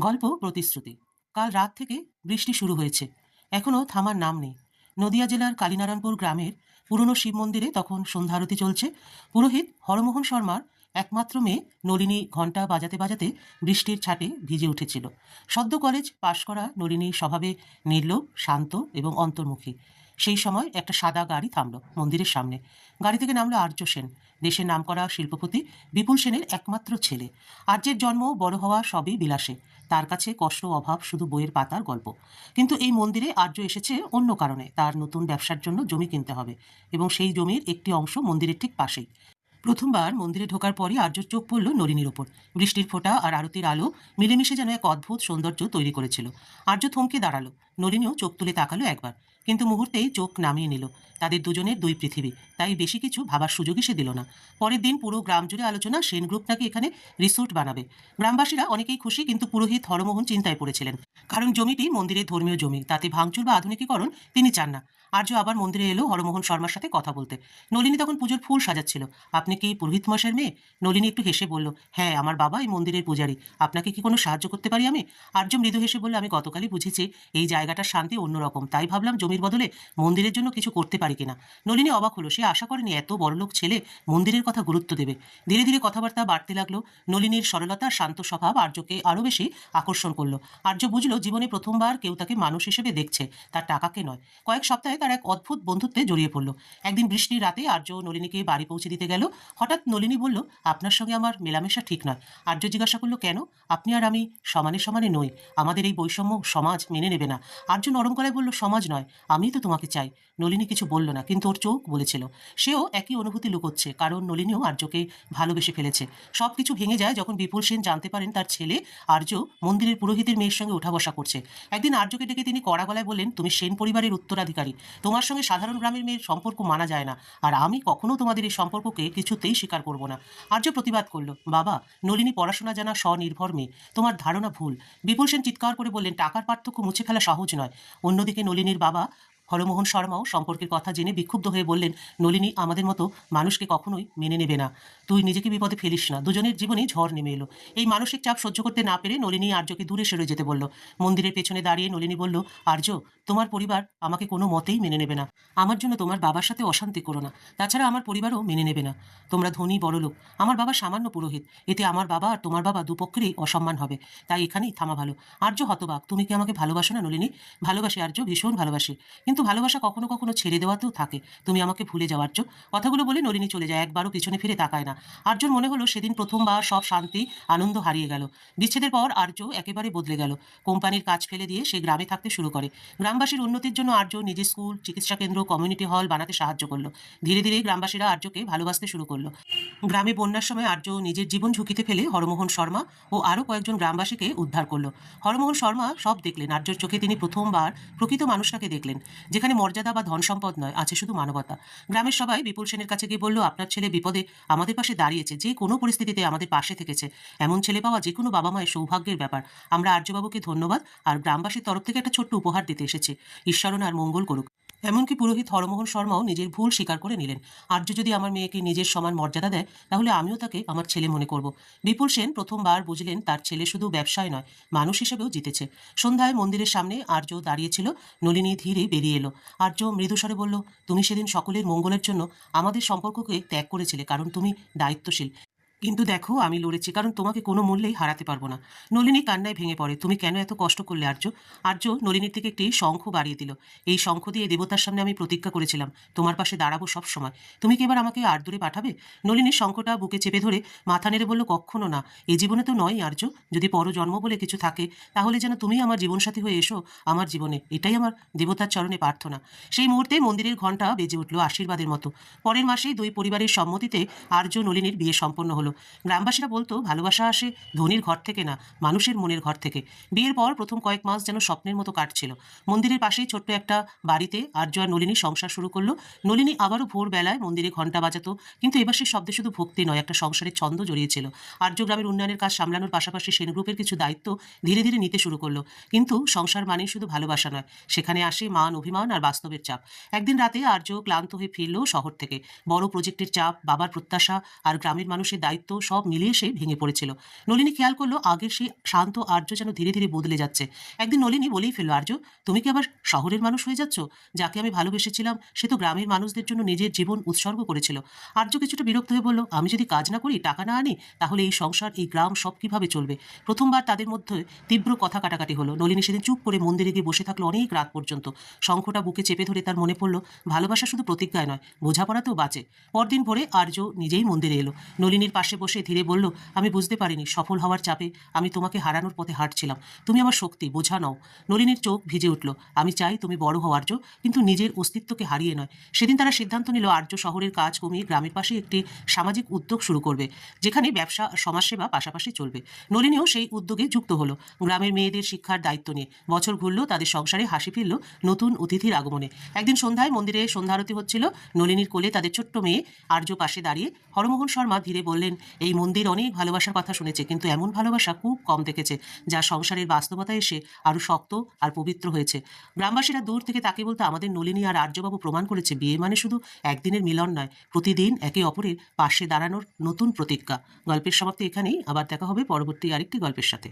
গল্প, প্রতিশ্রুতি। কাল রাত থেকে বৃষ্টি শুরু হয়েছে। এখনও থামার নাম নেই। নদিয়া জেলার কালীনারায়ণপুর গ্রামের পুরনো শিব মন্দিরে তখন সন্ধ্যা আরতি চলছে। পুরোহিত হরমোহন শর্মার একমাত্র মেয়ে নলিনী ঘণ্টা বাজাতে বাজাতে বৃষ্টির ছাটে ভিজে উঠেছিল। সদ্য কলেজ পাশ করা নলিনী স্বভাবে নির্লোভ, শান্ত এবং অন্তর্মুখী। সেই সময় একটা সাদা গাড়ি থামলো মন্দিরের সামনে। গাড়ি থেকে নামলো আর্য সেন। দেশের নামকরা শিল্পপতি বিপুল সেনের একমাত্র ছেলে। আর্যের জন্ম বড় হওয়া সবই বিলাসে। তার কাছে কষ্ট, অভাব শুধু বইয়ের পাতার গল্প। কিন্তু এই মন্দিরে আর্য এসেছে অন্য কারণে। তার নতুন ব্যবসার জন্য জমি কিনতে হবে এবং সেই জমির একটি অংশ মন্দিরের ঠিক পাশেই। প্রথমবার মন্দিরে ঢোকার পরই আর্যর চোখ পড়ল নলিনীর ওপর। বৃষ্টির ফোঁটা আর আরতির আলো মিলেমিশে যেন এক অদ্ভুত সৌন্দর্য তৈরি করেছিল। আর্য থমকে দাঁড়াল। নলিনীও চোখ তুলে তাকালো একবার, কিন্তু মুহূর্তেই চোখ নামিয়ে নিল। তাদের দুজনের দুই পৃথিবী, তাই বেশি কিছু ভাবার সুযোগই সে দিল না। পরের দিন পুরো গ্রাম জুড়ে আলোচনা, সেন গ্রুপ নাকি এখানে রিসোর্ট বানাবে। গ্রামবাসীরা অনেকেই খুশি, কিন্তু পুরোহিত হরমোহন চিন্তায় পড়েছিলেন। কারণ জমিটি মন্দিরের ধর্মীয় জমি, তাতে ভাঙচুর বা আধুনিকীকরণ তিনি চান না। আর্য আবার মন্দিরে এলো হরমোহন শর্মার সাথে কথা বলতে। নলিনী তখন পুজোর ফুল সাজাচ্ছিল। আপনি কি পুরোহিত মশাইয়ের মেয়ে? নলিনী একটু হেসে বলল হ্যাঁ আমার বাবা এই মন্দিরের পূজারী। আপনাকে কি কোনো সাহায্য করতে পারি আমি? আর্য মৃদু হেসে বলল, আমি গতকালই বুঝেছি, এই জায়গাটার শান্তি অন্যরকম। তাই ভাবলাম জমির বদলে মন্দিরের জন্য কিছু করতে পারি কিনা। নলিনী অবাক হলো, সে আশা করেনি এত বড়লোক ছেলে মন্দিরের কথা গুরুত্ব দেবে। ধীরে ধীরে কথাবার্তা বাড়তে লাগল, নলিনীর সরলতা, শান্ত স্বভাব আর্যকে আরও বেশি আকর্ষণ করল। আর্য বুঝলো জীবনে প্রথমবার কেউ তাকে মানুষ হিসেবে দেখছে, তার টাকাকে নয়। কয়েক সপ্তাহে তার এক অদ্ভুত বন্ধুত্বে জড়িয়ে পড়ল। একদিন বৃষ্টির রাতে আর্য নলিনীকে বাড়ি পৌঁছে দিতে গেল। হঠাৎ নলিনী বলল, আপনার সঙ্গে আমার মেলামেশা ঠিক নয়। আর্য জিজ্ঞাসা করল, কেন? আপনি আর আমি সমানে সমানে নই। আমাদের এই বৈষম্য সমাজ মেনে নেবে না। আর্য নরম গলায় বলল, সমাজ নয়, আমিই তো তোমাকে চাই। নলিনী কিছু বলল না, কিন্তু ওর চোখ বলেছিল। সেও একই অনুভূতি লুকোচ্ছে, কারণ নলিনীও আর্যকে ভালোবেসে ফেলেছে। সব কিছু ভেঙে যায় যখন বিপুল সেন জানতে পারেন তার ছেলে আর্য মন্দিরের পুরোহিতের মেয়ের সঙ্গে ওঠা বসা করছে। একদিন আর্যকে ডেকে তিনি কড়া গলায় বললেন, তুমি সেন পরিবারের উত্তরাধিকারী, তোমার সঙ্গে সাধারণ গ্রামের মেয়ের সম্পর্ক মানা যায় না, আর আমি কখনো তোমাদের এই সম্পর্ককে কিছুতেই স্বীকার করব না। আর্য প্রতিবাদ করল, বাবা, নলিনী পড়াশোনা জানা স্বনির্ভর মেয়ে, তোমার ধারণা ভুল। বিপুল সেন চিৎকার করে বললেন, টাকার পার্থক্য মুছে ফেলা সহজ নয়। অন্যদিকে নলিনীর বাবা হরমোহন শর্মাও সম্পর্কের কথা জেনে বিক্ষুব্ধ হয়ে বললেন, নলিনী, আমাদের মতো মানুষকে কখনোই মেনে নেবে না। তুই নিজেকে বিপদে ফেলিস না। দুজনের জীবনেই ঝড় নেমে এলো। এই মানসিক চাপ সহ্য করতে না পেরে নলিনী আর্যকে দূরে সরে যেতে বলল। মন্দিরের পেছনে দাঁড়িয়ে নলিনী বলল, আর্য, তোমার পরিবার আমাকে কোনো মতেই মেনে নেবে না। আমার জন্য তোমার বাবার সাথে অশান্তি করো না। তাছাড়া আমার পরিবারও মেনে নেবে না। তোমরা ধনী, বড় লোক। আমার বাবা সামান্য পুরোহিত। এতে আমার বাবা আর তোমার বাবা দুপক্ষেরই অসম্মান হবে। তাই এখানেই থামা ভালো। আর্য হতবাক। তুমি কি আমাকে ভালোবাসো না নলিনী? ভালোবাসি আর্য, ভীষণ ভালোবাসি। কিন্তু ভালোবাসা কখনো কখনো ছেড়ে দেওয়াতেও থাকে। তুমি আমাকে ভুলে যাও আর্য কথাগুলো বলে নলিনী চলে যায়, একবারও পিছনে ফিরে তাকায় না। আর্যর মনে হলো সেদিন প্রথমবার সব শান্তি, আনন্দ হারিয়ে গেল। বিচ্ছেদের পর আর্য একেবারে বদলে গেল। কোম্পানির কাজ ফেলে দিয়ে সে গ্রামে থাকতে শুরু করে। গ্রামবাসীর উন্নতির জন্য আর্য নিজের স্কুল, চিকিৎসা কেন্দ্র, কমিউনিটি হল বানাতে সাহায্য করল। ধীরে ধীরে গ্রামবাসীরা আর্যকে ভালোবাসতে শুরু করল। গ্রামে বন্যার সময় আর্য নিজের জীবন ঝুঁকিতে ফেলে হরমোহন শর্মা ও আরও কয়েকজন গ্রামবাসীকে উদ্ধার করল। হরমোহন শর্মা সব দেখলেন। আর্যর চোখে তিনি প্রথমবার প্রকৃত মানুষটাকে দেখলেন। যেখানে মর্যাদা বা ধন সম্পদ নয়, আছে শুধু মানবতা। গ্রামের সবাই বিপুল সেনের কাছে গিয়ে বলল, আপনার ছেলে বিপদে আমাদের পাশে দাঁড়িয়েছে, যে কোনো পরিস্থিতিতে আমাদের পাশে থেকেছে। এমন ছেলে পাওয়া যে কোনো বাবা মায়ের সৌভাগ্যের ব্যাপার। আমরা আর্যবাবুকে ধন্যবাদ, আর গ্রামবাসীর তরফ থেকে একটা ছোট্ট উপহার দিতে এসেছি। ঈশ্বরণ আর মঙ্গল করুক। এমনকি পুরোহিত হরমোহন শর্মাও নিজের ভুল স্বীকার করে নিলেন। আর্য যদি আমার মেয়েকে নিজের সমান মর্যাদা দেয়, তাহলে আমিও তাকে আমার ছেলে মনে করব। বিপুল সেন প্রথমবার বুঝলেন তার ছেলে শুধু ব্যবসায় নয়, মানুষ হিসেবেও জিতেছে। সন্ধ্যায় মন্দিরের সামনে আর্য দাঁড়িয়েছিল, নলিনী ধীরে বেরিয়ে এলো। আর্য মৃদুস্বরে বলল, তুমি সেদিন সকলের মঙ্গলের জন্য আমাদের সম্পর্ককে ত্যাগ করেছিলে, কারণ তুমি দায়িত্বশীল। কিন্তু দেখো, আমি লড়েছি, কারণ তোমাকে কোনো মূল্যেই হারাতে পারব না। নলিনী কান্নায় ভেঙে পড়ে, তুমি কেন এত কষ্ট করলে আর্য? আর্য নলিনীর থেকে একটি শঙ্খ বাড়িয়ে দিল। এই শঙ্খ দিয়ে দেবতার সামনে আমি প্রতিজ্ঞা করেছিলাম, তোমার পাশে দাঁড়াবো সব সময়। তুমি কি এবার আমাকে আর দূরে পাঠাবে? নলিনীর শঙ্খটা বুকে চেপে ধরে মাথা নেড়ে বলল কখনো না, এ জীবনে তো নয় আর্য। যদি পরজন্ম বলে কিছু থাকে, তাহলে যেন তুমি আমার জীবনসাথী হয়ে এসো, আমার জীবনে। এটাই আমার দেবতার চরণে প্রার্থনা। সেই মুহূর্তে মন্দিরের ঘণ্টা বেজে উঠল আশীর্বাদের মতো। পরের মাসেই দুই পরিবারের সম্মতিতে আর্য নলিনীর বিয়ে সম্পন্ন হলো। গ্রামবাসীরা বলতো, ভালোবাসা আসে ধনির ঘর থেকে না, মানুষের মনের ঘর থেকে। বিয়ের পর প্রথম কয়েক মাস যেন স্বপ্নের মতো কাটছিল। মন্দিরের পাশেই ছোট্ট একটা বাড়িতে আর্য আর নলিনী সংসার শুরু করল। নলিনী আবারও ভোরবেলায় মন্দিরে ঘণ্টা বাজাতো, কিন্তু এবার সে শব্দে শুধু ভক্তি নয়, একটা সংসারের ছন্দ জড়িয়েছিল। আর্য গ্রামের উন্নয়নের কাজ সামলানোর পাশাপাশি সেন গ্রুপের কিছু দায়িত্ব ধীরে ধীরে নিতে শুরু করল। কিন্তু সংসার মানেই শুধু ভালোবাসা নয়, সেখানে আসে মান, অভিমান আর বাস্তবের চাপ। একদিন রাতে আর্য ক্লান্ত হয়ে ফিরল শহর থেকে। বড় প্রজেক্টের চাপ, বাবার প্রত্যাশা আর গ্রামের মানুষের দায়িত্ব দায়িত্ব সব মিলিয়ে সে ভেঙে পড়েছিল। নলিনী খেয়াল করল আগের সেই শান্ত আর্য যেন ধীরে ধীরে বদলে যাচ্ছে। একদিন নলিনী বলেই ফেলল, আর্য, তুমি কি আবার শহরের মানুষ হয়ে যাচ্ছ? যাকে আমি ভালোবেসেছিলাম, সে তো গ্রামের মানুষদের জন্য নিজের জীবন উৎসর্গ করেছিল। আর্য কিছুটা বিরক্ত হয়ে বলল, আমি যদি কাজ না করি, টাকা না আনি, তাহলে এই সংসার, এই গ্রাম সব কীভাবে চলবে? প্রথমবার তাদের মধ্যে তীব্র কথা কাটাকাটি হলো। নলিনী সেদিন চুপ করে মন্দিরে গিয়ে বসে থাকল অনেক রাত পর্যন্ত। শঙ্খটা বুকে চেপে ধরে তার মনে পড়ল, ভালোবাসা শুধু প্রতিজ্ঞায় নয়, বোঝাপড়াতেও বাঁচে। পরদিন ভোরে আর্য নিজেই মন্দিরে এলো। নলিনীর পাশে বসে ধীরে বলল, আমি বুঝতে পারিনি, সফল হওয়ার চাপে আমি তোমাকে হারানোর পথে হাঁটছিলাম। তুমি আমার শক্তি, বোঝা নাও। নলিনীর চোখ ভিজে উঠল, আমি চাই তুমি বড় হও আর্য, কিন্তু নিজের অস্তিত্বকে হারিয়ে নয়। সেদিন তারা সিদ্ধান্ত নিল, আর্য শহরের কাজ কমিয়ে গ্রামের পাশে একটি সামাজিক উদ্যোগ শুরু করবে, যেখানে ব্যবসা, সমাজসেবা পাশাপাশি চলবে। নলিনীও সেই উদ্যোগে যুক্ত হলো, গ্রামের মেয়েদের শিক্ষার দায়িত্ব নিয়ে। বছর ঘুরলো, তাদের সংসারে হাসি ফিরল নতুন অতিথির আগমনে। একদিন সন্ধ্যায় মন্দিরে সন্ধ্যারতি হচ্ছিল, নলিনীর কোলে তাদের ছোট্ট মেয়ে আর্য পাশে দাঁড়িয়ে হরমোহন শর্মা ধীরে বললেন এই মন্দির অনেক ভালোবাসার কথা শুনেছে, কিন্তু এমন ভালোবাসা খুব কম দেখেছে, যা সংসারের বাস্তবতা এসে আরও শক্ত আর পবিত্র হয়েছে। গ্রামবাসীরা দূর থেকে তাকে বলতে আমাদের নলিনী আর আর্যবাবু প্রমাণ করেছে, বিয়ে মানে শুধু একদিনের মিলন নয়, প্রতিদিন একে অপরের পাশে দাঁড়ানোর নতুন প্রতিজ্ঞা। গল্পের সমাপ্তি এখানেই, আবার দেখা হবে পরবর্তী আরেকটি গল্পের সাথে।